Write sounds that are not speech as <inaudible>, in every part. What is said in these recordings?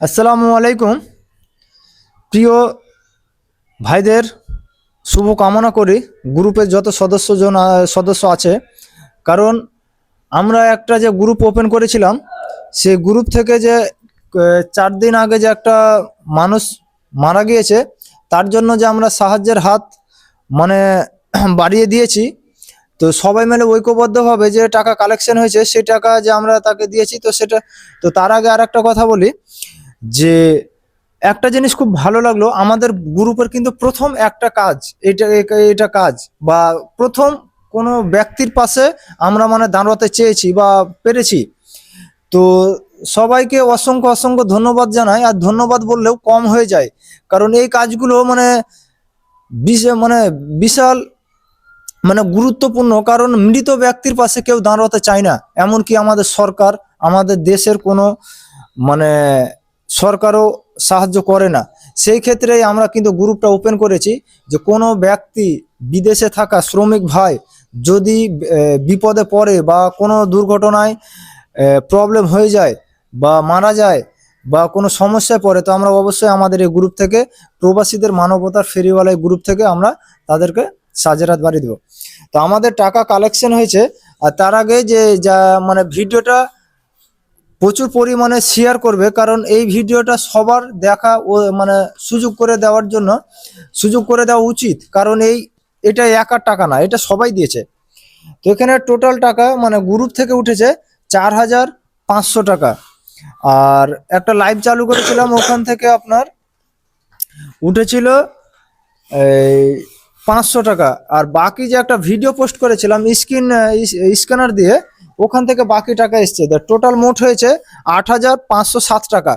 আসসালামু আলাইকুম। প্রিয় ভাইদের শুভ কামনা করি, গ্রুপের যত সদস্যজন সদস্য আছে, কারণ আমরা একটা যে গ্রুপ ওপেন করেছিলাম, সেই গ্রুপ থেকে যে চার দিন আগে যে একটা মানুষ মারা গিয়েছে, তার জন্য যে আমরা সাহায্যের হাত মানে <clears throat> বাড়িয়ে দিয়েছি, তো সবাই মিলে ঐক্যবদ্ধভাবে যে টাকা কালেকশন হয়েছে, সেই টাকা যে আমরা তাকে দিয়েছি, তো সেটা, তো তার আগে আর একটা কথা বলি যে একটা জিনিস খুব ভালো লাগল, আমাদের গ্রুপের কিন্তু প্রথম একটা কাজ, এটা এটা কাজ, বা প্রথম কোনো ব্যক্তির পাশে আমরা মানে দাঁড়াতে চেয়েছি বা পেরেছি। তো সবাইকে অসংখ্য অসংখ্য ধন্যবাদ জানাই, আর ধন্যবাদ বললেও কম হয়ে যায়, কারণ এই কাজগুলো মানে মানে বিশাল মানে গুরুত্বপূর্ণ, কারণ মৃত ব্যক্তির পাশে কেউ দাঁড়াতে চায় না, এমনকি আমাদের সরকার, আমাদের দেশের কোনো মানে সরকারও সাহায্য করে না। সেই ক্ষেত্রে আমরা কিন্তু গ্রুপটা ওপেন করেছি যে কোনো ব্যক্তি বিদেশে থাকা শ্রমিক ভাই যদি বিপদে পড়ে বা কোনো দুর্ঘটনায় প্রবলেম হয়ে যায় বা মারা যায় বা কোনো সমস্যায় পড়ে, তো আমরা অবশ্যই আমাদের এই গ্রুপ থেকে প্রবাসীদের মানবতার ফেরিওয়ালা গ্রুপ থেকে আমরা তাদেরকে সাজেরাত বাড়ি দেবো। তো আমাদের টাকা কালেকশন হয়েছে আর তার আগে যে, যা মানে ভিডিওটা প্রচুর পরিমাণে শেয়ার করবে, কারণ এই ভিডিওটা সবার দেখা ও মানে সুযোগ করে দেওয়ার জন্য, সুযোগ করে দেওয়া উচিত। কারণ এই এটা একার টাকা না, এটা সবাই দিয়েছে। তো এখানে টোটাল টাকা মানে গ্রুপ থেকে উঠেছে চার হাজার পাঁচশো টাকা। আর একটা লাইভ চালু করেছিলাম, ওখান থেকে আপনার উঠেছিল এই পাঁচশো টাকা। আর বাকি যে একটা ভিডিও পোস্ট করেছিলাম, স্ক্রিন স্ক্যানার দিয়ে ওখান থেকে বাকি টাকা এসছে। টোটাল মোট হয়েছে আট হাজার পাঁচশো সাত টাকা।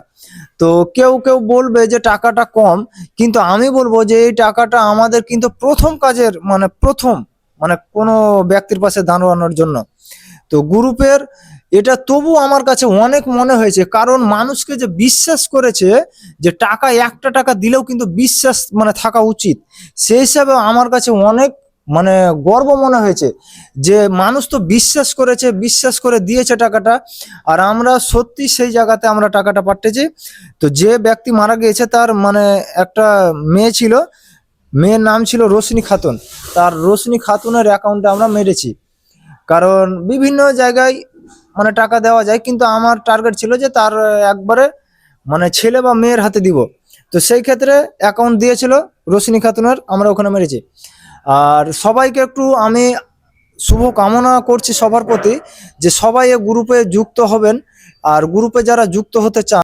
তো কেউ কেউ বলবে যে টাকাটা কম, কিন্তু আমি বলব যে এই টাকাটা আমাদের কিন্তু প্রথম কাজের মানে প্রথম মানে কোনো ব্যক্তির পাশে দাঁড়ানোর জন্য। তো গ্রুপের, এটা তবু আমার কাছে অনেক মনে হয়েছে, কারণ মানুষকে যে বিশ্বাস করেছে যে টাকা একটা টাকা দিলেও কিন্তু বিশ্বাস মানে থাকা উচিত। সেই হিসাবে আমার কাছে অনেক মানে গর্ব মনে হয়েছে যে মানুষ তো বিশ্বাস করেছে, বিশ্বাস করে দিয়েছে টাকাটা। আর আমরা সত্যি সেই জায়গাতে আমরা টাকাটা পাঠিয়েছি তো যে ব্যক্তি মারা গিয়েছে তার মানে একটা মেয়ে ছিল, মেয়ের নাম ছিল রোশনি খাতুন। তার রোশনি খাতুনের অ্যাকাউন্টে আমরা মেরেছি। কারণ বিভিন্ন জায়গায় মানে টাকা দেওয়া যায়, কিন্তু আমার টার্গেট ছিল যে তার একবারে মানে ছেলে বা মেয়ের হাতে দিব। তো সেই ক্ষেত্রে অ্যাকাউন্ট দিয়েছিল রোশনি খাতুনের, আমরা ওখানে মেরেছি। আর সবাইকে একটু আমি শুভ কামনা করছি সবার প্রতি যে সবাই এ গ্রুপে যুক্ত হবেন। আর গ্রুপে যারা যুক্ত হতে চান